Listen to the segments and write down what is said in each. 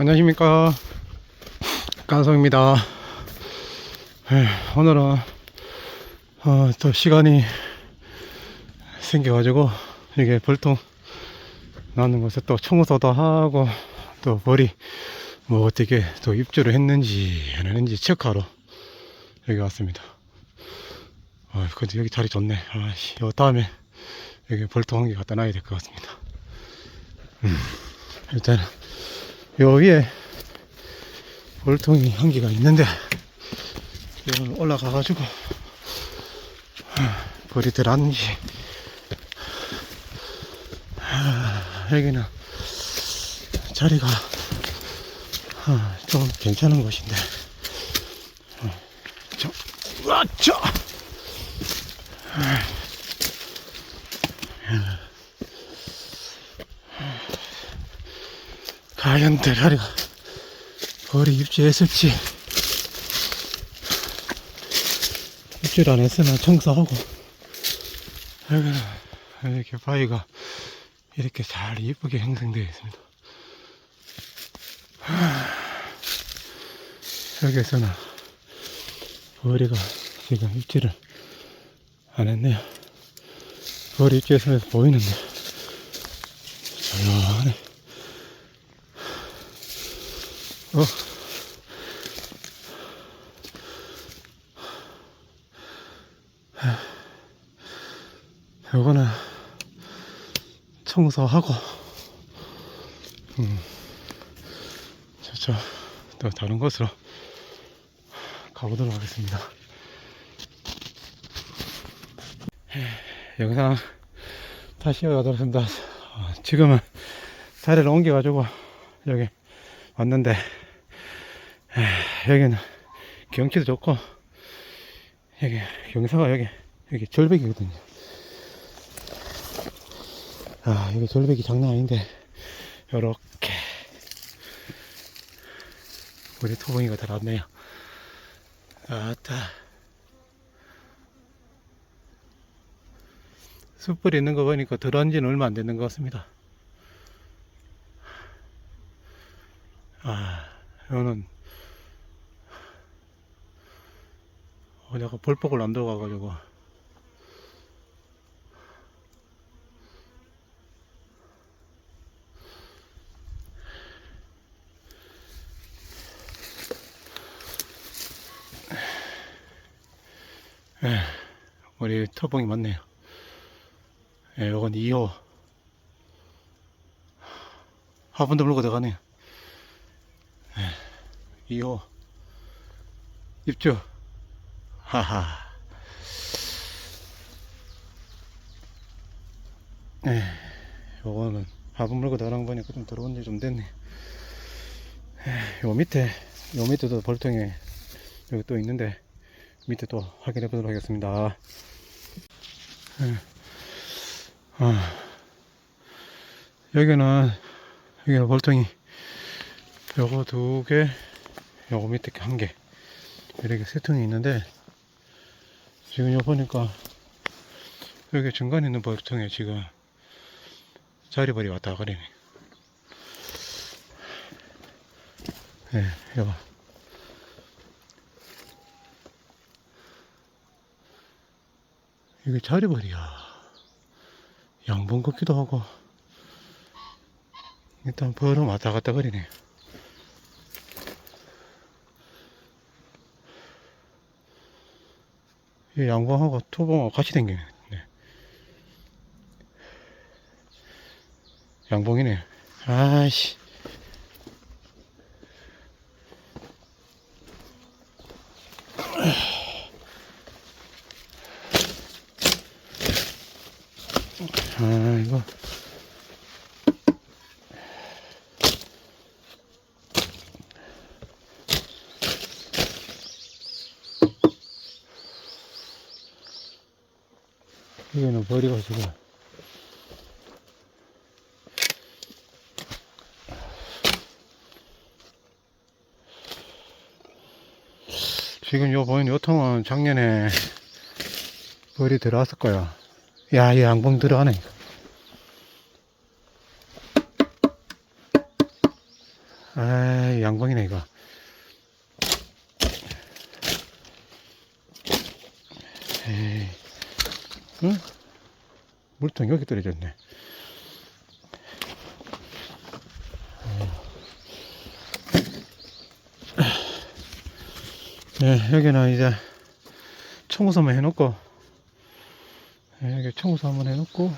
안녕하십니까. 깐성입니다. 에, 오늘은 어, 또 시간이 생겨가지고 이게 벌통 나는 곳에 또 청소도 하고 또 머리 뭐 어떻게 또 입주를 했는지 안 했는지 체크하러 여기 왔습니다. 아 근데 여기 자리 좋네. 아씨. 요 다음에 여기 벌통 한 개 갖다 놔야 될 것 같습니다. 음, 일단 요 위에 벌통이 한 개가 있는데 이걸 올라가가지고 아, 여기는 자리가 아, 좀 괜찮은 곳인데 어, 저, 으아, 저. 과연 대가리가 벌이 입주했을지. 입주를 안 했으면 청소하고. 여기는 이렇게 바위가 이렇게 잘 이쁘게 형성되어 있습니다. 하, 여기서는 벌이가 지금 입주를 안 했네요. 벌이 입주했으면서 보이는데. 조용하네 어. 요거는 청소하고, 음, 저쪽 또 다른 곳으로 가보도록 하겠습니다. 에, 영상 다시 이어가도록 하겠습니다. 어, 지금은 자리를 옮겨가지고 여기 왔는데 에, 여기는 경치도 좋고 여기 경사가 여기 여기 절벽이거든요. 아 여기 절벽이 장난 아닌데 요렇게. 우리 토봉이가 달았네요. 아따. 숯불이 있는 거 보니까 들어온 지는 얼마 안 되는 것 같습니다. 아 이거는 어, 내가 벌복을 안 들어가가지고. 에, 우리 터봉이 맞네요. 예, 요건 2호. 화분도 물고 들어가네요. 예, 2호. 입주 하하. 에, 요거는 화분 물고 나랑 보니까 좀 들어온 지좀 됐네. 에, 요 밑에, 요 밑에도 벌통에 여기 또 있는데, 밑에 또 확인해 보도록 하겠습니다. 에, 아, 여기는, 여기는 벌통이, 요거 두 개, 요거 밑에 한 개, 이렇게 세 통이 있는데, 지금 요 보니까 여기 중간에 있는 벌통에 지금 자리벌이 왔다 가리네. 예, 네, 여봐. 이게 자리벌이야. 양봉 같기도 하고. 일단 벌은 왔다 갔다 거리네. 양봉하고 토봉하고 같이 댕기네. 양봉이네. 아이씨. 여기는 버려가지고. 지금 요 보이는 요 통은 작년에 벌이 들어왔을 거야. 야, 이 양봉 들어가네 아, 양방이네, 이거. 에이, 응? 물통 여기 떨어졌네. 네, 여기는 이제 청소 한번 해놓고, 네, 여기 청소 한번 해놓고,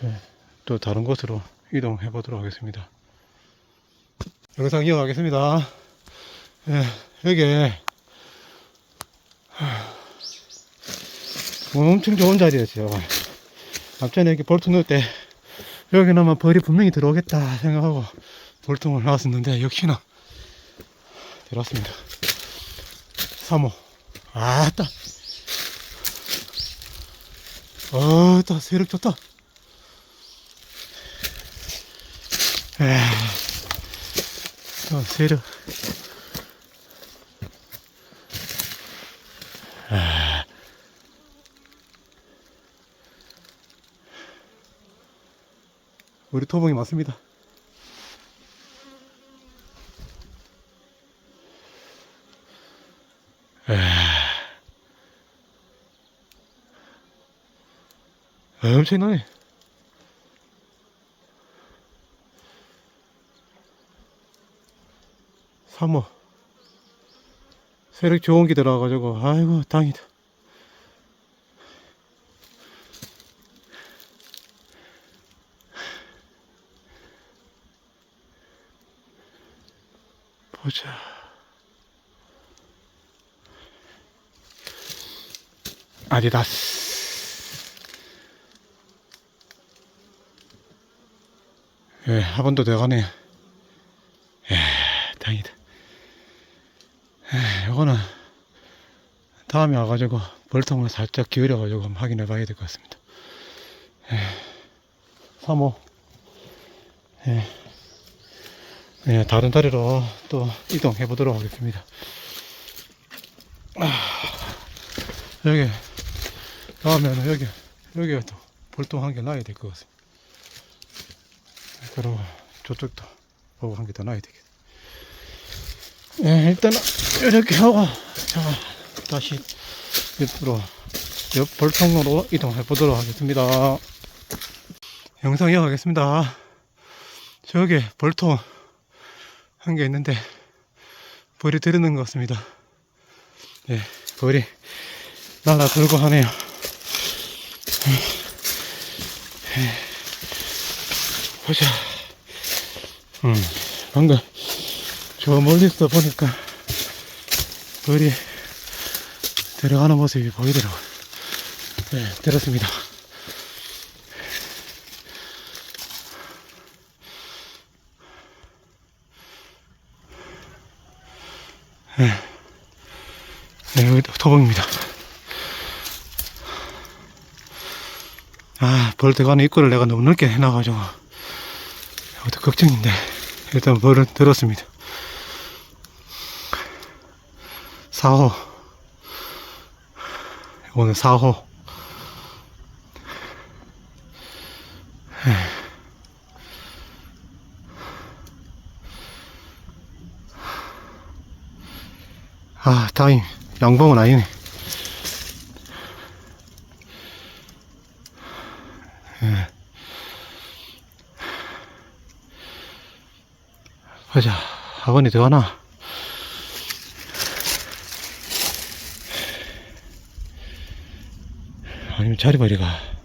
네, 또 다른 곳으로 이동해 보도록 하겠습니다. 영상 이어가겠습니다. 예, 여기 엄청 좋은 자리였죠. 앞전에 이렇게 볼트 넣을 때 여기 나면 벌이 분명히 들어오겠다 생각하고 볼통을 놨었는데 역시나 들어왔습니다. 3호. 아따. 어따 세력 좋다. 에. 어, 세력. 우리 토봉이 맞습니다. 에. 엄청나네. 삼호 세력 좋은 게 들어와가지고 아이고 다행이다 보자 아디다스 예, 한번더 들어가네 예, 다행이다 에, 이거는 다음에 와가지고 벌통을 살짝 기울여가지고 한번 확인해 봐야 될 것 같습니다. 에, 3호. 예. 예, 다른 다리로 또 이동해 보도록 하겠습니다. 아, 여기, 다음에는 여기, 여기가 또 볼통 한 개 놔야 될 것 같습니다. 그리고 저쪽도 보고 한 개 더 놔야 되겠다. 예, 일단은 이렇게 하고 자 다시 옆으로 옆 벌통으로 이동해 보도록 하겠습니다. 영상 이어가겠습니다. 저기 벌통 한개 있는데 벌이 들어는 것 같습니다. 예, 벌이 날라 들고 하네요. 예, 보자. 음, 방금 저 멀리서 보니까 벌이 들어가는 모습이 보이더라고요. 네, 들었습니다. 네, 네 여기 토봉입니다. 아, 벌 들어가는 입구를 내가 너무 넓게 해놔가지고, 이것도 걱정인데, 일단 벌은 들었습니다. 4호. 오늘 4호. 아, 다행. 양봉은 아니네. 예. 보자. 학원이 들어가나? 아니면 자리바리가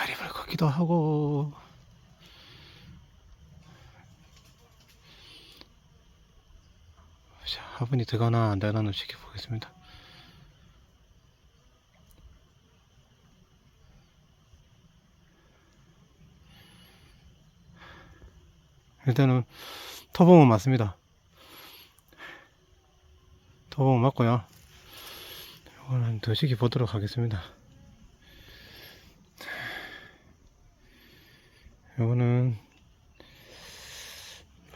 자리발 같기도 하고 자, 화분이 들어가나 안 들어가나 지켜 보겠습니다 일단은 터봉은 맞습니다 도봉 맞고요. 이거는 더 시기 보도록 하겠습니다. 이거는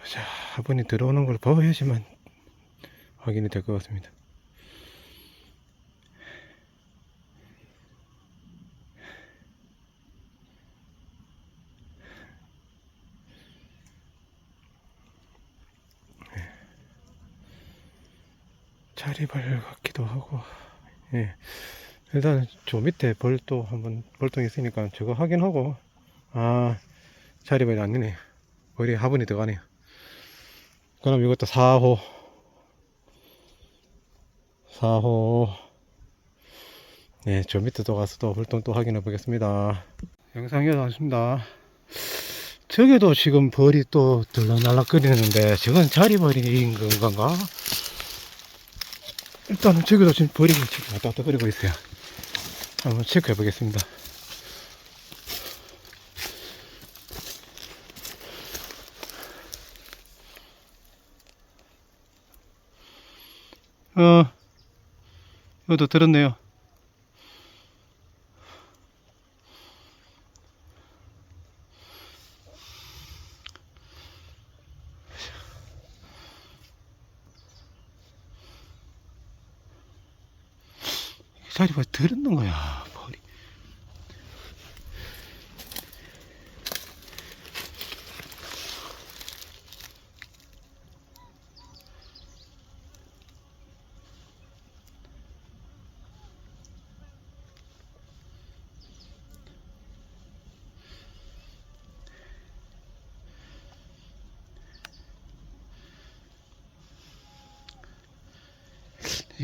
자, 화분이 들어오는 걸 봐야지만 확인이 될 것 같습니다. 자리벌 같기도 하고, 예. 일단 저 밑에 벌도 한번 벌통이 있으니까 저거 확인하고, 아, 자리벌이 아니네. 벌이 화분이 들어가네요. 그럼 이것도 4호. 4호. 네, 저 밑에도 가서 또 활동 또 확인해 보겠습니다. 영상 이어가겠습니다. 저기도 지금 벌이 또 들락날락거리는데, 저건 자리벌인 건가? 일단은 저기도 지금 벌이 지금 왔다 갔다 거리고 있어요. 한번 체크해 보겠습니다. 어, 이것도 들었네요. 이 자리가 들었는 거야, 벌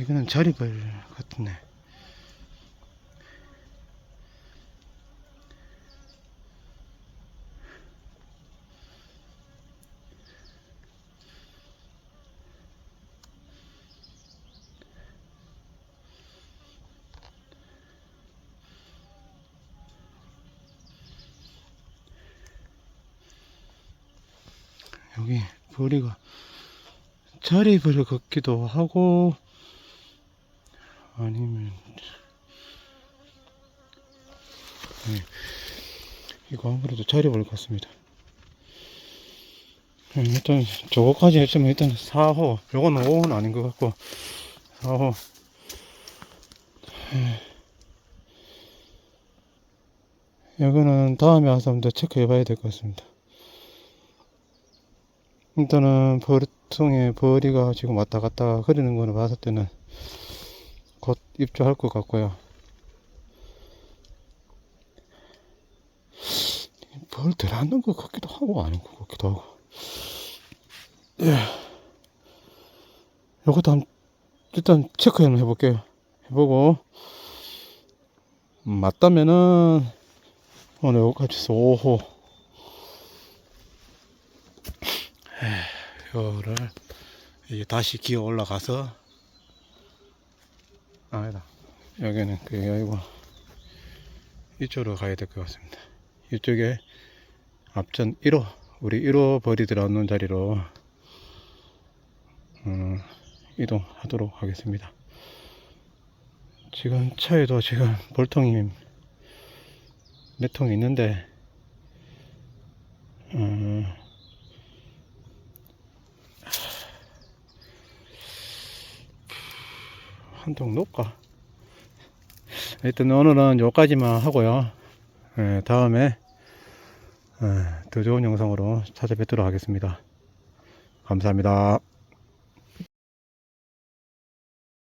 이. 이거는 자리벌 같네. 여기 벌이가 자리벌 같기도 하고 아니면 네. 이거 아무래도 자리벌 같습니다. 음, 일단 저거까지 했으면 일단 4호 요거는 5호는 아닌 것 같고 4호. 여기는 다음에 와서 한번 더 체크해 봐야 될 것 같습니다. 일단은 벌통에 벌이가 지금 왔다 갔다 흐르는 거는 봤을 때는 곧 입주할 것 같고요. 벌 들어앉는 것 같기도 하고 아닌 것 같기도 하고. 예. 요것도 한, 일단 체크 한번 해볼게요. 해보고, 음, 맞다면은, 오늘 여기까지 해서 5호. 이거를 이제 다시 기어 올라가서 아니다. 여기는 그게 아니고 이쪽으로 가야 될 것 같습니다. 이쪽에 앞전 1호 우리 1호 벌이 들어오는 자리로 어, 이동하도록 하겠습니다. 지금 차에도 지금 볼통이 몇 통 있는데 어, 한통 놓을까? 일단 오늘은 여기까지만 하고요. 예, 다음에 예, 더 좋은 영상으로 찾아뵙도록 하겠습니다. 감사합니다.